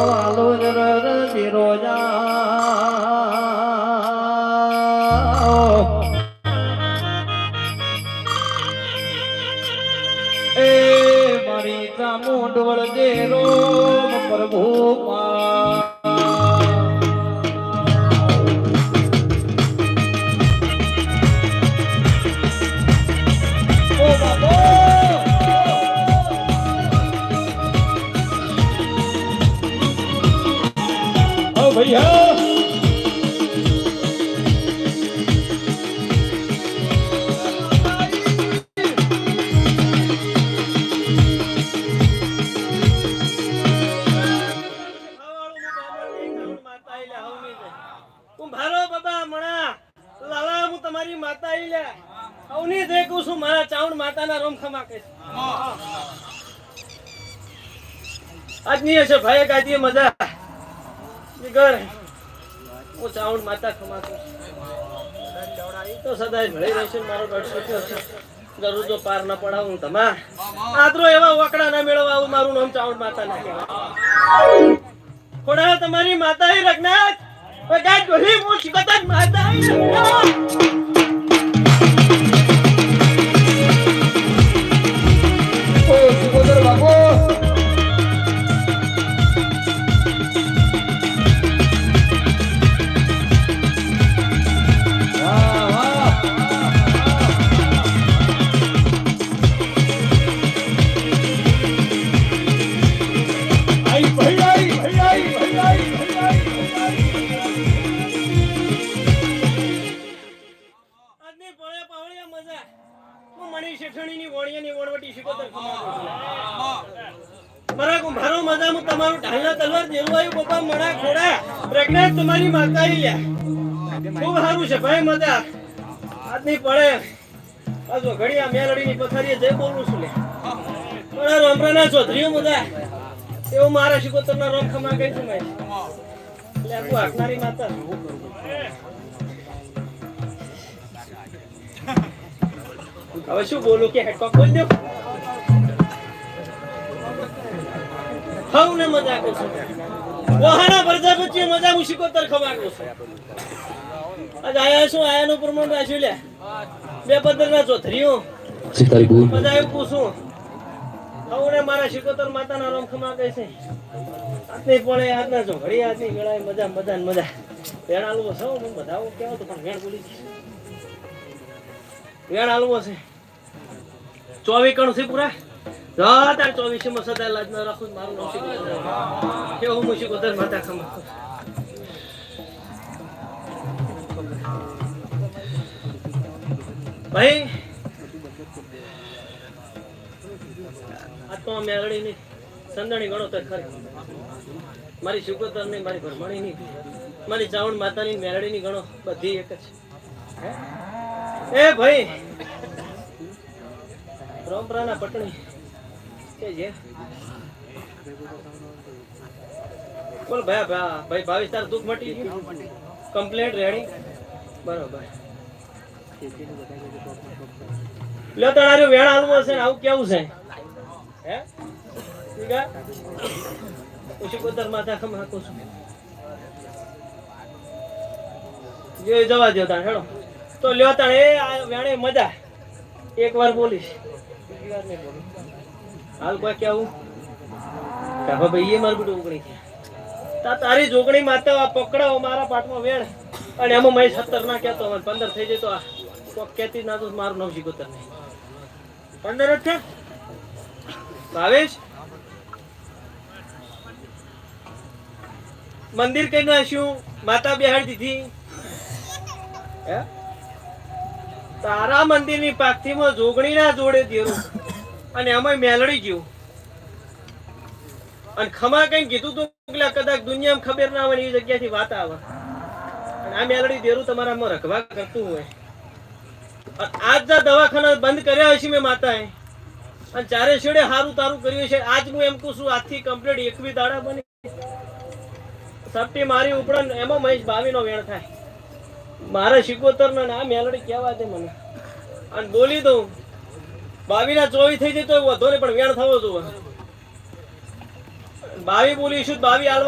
વાલો ધીરોજા એ મારી ચામુંડ વળદે રોમ પ્રભુ મા કે આજની હશે ભાઈ ગાદી મજા. જીગર હું ચાવણ માતા ઈ તો સદાય ભળી રહેશે મારો દોઢસો થયો છે જરૂર જો પાર ના પડાવું તમા આદરો એવા વકડા ના મેળવા આવું મારું નામ ચાવણ માતા ના કહેવાય. તમારી માતા હે રઘનાથ ગાય ડોલી હું શિકતન માતા ની શેઠણીની વોણિયાની વણવટી શિકોતર. મારા કુંભારો મજા હું તમારું ઢાલના તલવાર જેલવાયું બાપા મણા ખોડા. પ્રજ્ઞાત તમારી માતા ઈ લ્યા ખૂબ સારું છે ભાઈ મજા આજની પળે આ જો ઘડિયા મેલડીની પથારીએ જય બોલું છું લે. મારા રોમરાના ચૌધરીઓ મજા એવું મારા શિકોતરના રોમ ખમા કહી છું મેં એટલે આખું હાંકનારી માતા. હવે શું બોલું કે હેડકોક બોલ દો. ને મજા કરું છું. ભરતા પછી મજા હું શિકોતર ખમા કરું છું. આજ આયા શું? આયાનું પ્રમાણ રાખ્યું લે. બે પદર ના ચોથરીઓ. મજા એવું પૂછું. હવ મારા શિકોતર માતાના રોમ ખમા છે. હાથની પડે, હાથના ચોઘડી હાથની ગળાએ મજા મજા મજા. વેણ આલવો સૌ હું બધા આવું કહેવો તો પણ વેણ આલવો છે. ચોવી કણ છે પૂરા? તાર ચોવીસી માં સદા લાજ ન રાખું, મારું નામ કેવું હું શિકોતર માતા ખમા ભાઈ, આ તો મેળડી ની સંદણી ગણો તો ખરી. મારી શિકોતરની મારી ભરમણી ની મારી ચાવણ માતાની મેળડી ની ગણો બધી એક જ? એ ભાઈ રોમપરાના પટણી. કે બોલ ભાઈ ભાઈ, ભાવિશ, તાર દુઃખ મટી ગયું? કમ્પ્લેન્ટ રેડી બરોબર. લ્યો તારું વેણ હાલવું હશે ને, આવું કેવું છે? હે? ઓછી કોતર માથા ખમ હાકું છું? જવા દો તાણ તો લ્યો તાણ એ વેણે મજા. એક વાર બોલીશ. હાલ કોઈ કેવું કાહો ભાઈ મારું બધું ઉગણી તા તારી જોગણી માતા આ પકડાવો મારા પાટમાં વેણ. અને એમાં મેં સત્તર ના કહેતો પંદર થઈ જાય તો આ કોક કહેતી ના તો મારું નવ શીખોતર નહીં પંદર જ છે? ભાવેશ? મંદિર કઈ નાખ્યું માતા બેહાડી દીધી. હે? તારા મંદિરની પાખથીમાં જોગણી ના જોડે દેરું. અને એમાં મેલડી ગયું. અને ખમા કઈ કીધું તું કે કદાચ દુનિયામાં ખબર ના હોય એવી જગ્યાથી વાત આવે. અને આ મેલડી દેરું તમારામાં રખવા કરતું હોય. આજ જા દવાખાના બંધ કર્યા હશે મેં માતાએ. અને ચારે છેડે હારું તારું કર્યું છે આજ હું એમ કહું છું, આજથી કમ્પ્લીટ એકવી દાડા બની. સપટી મારી ઉપડન, એમાં મહેશ ભાવીનો વેણ થાય. મારા શિકોતર ના મેલડી કહેવા દે મને. અને બોલી દઉં બાવી ના ચોવીસ થઈ જાય તો વધો ને પણ વેણ થવો જોઈએ. બાવી બોલીશું બાવી